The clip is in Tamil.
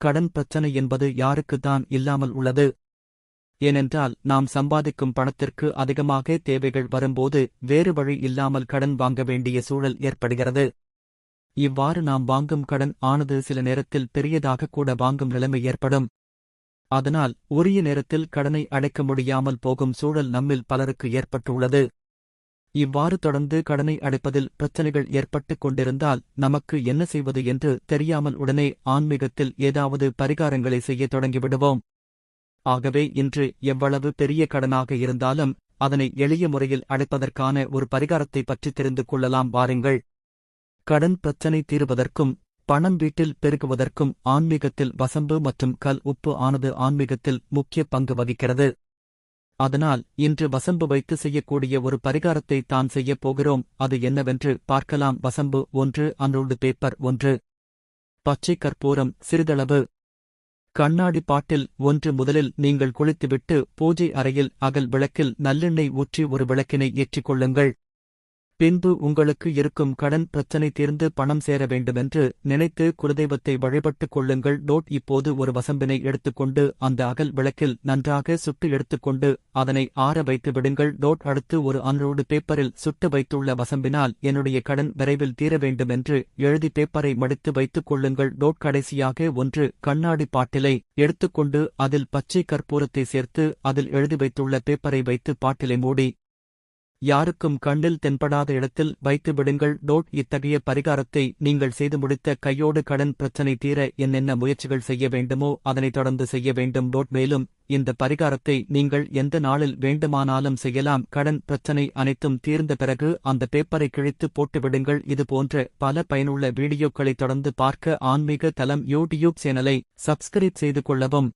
கடன் பிரச்சனை என்பது யாருக்குத்தான் இல்லாமல் உள்ளது? ஏனென்றால் நாம் சம்பாதிக்கும் பணத்திற்கு அதிகமாக தேவைகள் வரும்போது வேறு வழி இல்லாமல் கடன் வாங்க வேண்டிய சூழல் ஏற்படுகிறது. இவ்வாறு நாம் வாங்கும் கடன் ஆனது சில நேரத்தில் பெரியதாக கூட வாங்கும் நிலைமை ஏற்படும். அதனால் உரிய நேரத்தில் கடனை அடைக்க முடியாமல் போகும் சூழல் நம்மில் பலருக்கு ஏற்பட்டுள்ளது. இவ்வாறு தொடர்ந்து கடனை அடைப்பதில் பிரச்சனைகள் ஏற்பட்டுக் கொண்டிருந்தால் நமக்கு என்ன செய்வது என்று தெரியாமல் உடனே ஆன்மீகத்தில் ஏதாவது பரிகாரங்களை செய்யத் தொடங்கிவிடுவோம். ஆகவே இன்று எவ்வளவு பெரிய கடனாக இருந்தாலும் அதனை எளிய முறையில் அடைப்பதற்கான ஒரு பரிகாரத்தை பற்றி தெரிந்து கொள்ளலாம் வாருங்கள். கடன் பிரச்சனை தீருவதற்கும் பணம் வீட்டில் பெருகுவதற்கும் ஆன்மீகத்தில் வசம்பு மற்றும் கல் உப்பு ஆனது ஆன்மீகத்தில் முக்கிய பங்கு வகிக்கிறது. அதனால் இன்று வசம்பு வைத்து செய்யக்கூடிய ஒரு பரிகாரத்தை தான் செய்யப் போகிறோம். அது என்னவென்று பார்க்கலாம். வசம்பு ஒன்று அன்ரோல்டு பேப்பர் ஒன்று. பச்சை கற்பூரம் சிறிதளவு. கண்ணாடி பாட்டில் ஒன்று முதலில் நீங்கள் குளித்துவிட்டு பூஜை அறையில் அகல் விளக்கில் நல்லெண்ணெய் ஊற்றி ஒரு விளக்கினை ஏற்றிக் கொள்ளுங்கள். பின்பு உங்களுக்கு இருக்கும் கடன் பிரச்சனை தீர்ந்து பணம் சேர வேண்டுமென்று நினைத்து குலதெய்வத்தை வழிபட்டுக் கொள்ளுங்கள். டோட் இப்போது ஒரு வசம்பினை எடுத்துக்கொண்டு அந்த அகல் விளக்கில் நன்றாக சுட்டு எடுத்துக்கொண்டு அதனை ஆற வைத்து விடுங்கள். டோட் அடுத்து ஒரு அன்றோடு பேப்பரில் சுட்டு வைத்துள்ள வசம்பினால் என்னுடைய கடன் விரைவில் தீர வேண்டுமென்று எழுதி பேப்பரை மடித்து வைத்துக் கொள்ளுங்கள். டோட் கடைசியாக ஒன்று கண்ணாடி பாட்டிலை எடுத்துக்கொண்டு அதில் பச்சை கற்பூரத்தை சேர்த்து அதில் எழுதி வைத்துள்ள பேப்பரை வைத்து பாட்டிலை மூடி யாருக்கும் கண்ணில் தென்படாத இடத்தில் வைத்து விடுங்கள். டோட் இத்தகைய பரிகாரத்தை நீங்கள் செய்து முடித்த கையோடு கடன் பிரச்சனை தீர என்னென்ன முயற்சிகள் செய்ய வேண்டுமோ அதனை தொடர்ந்து செய்ய வேண்டும். டோட் மேலும் இந்த பரிகாரத்தை நீங்கள் எந்த நாளில் வேண்டுமானாலும் செய்யலாம். கடன் பிரச்சனை அனைத்தும் தீர்ந்த பிறகு அந்த பேப்பரை கிழித்து போட்டுவிடுங்கள் இது போன்ற பல பயனுள்ள வீடியோக்களை தொடர்ந்து பார்க்க ஆன்மீக தளம் யூடியூப் சேனலை சப்ஸ்கிரைப் செய்து கொள்ளவும்.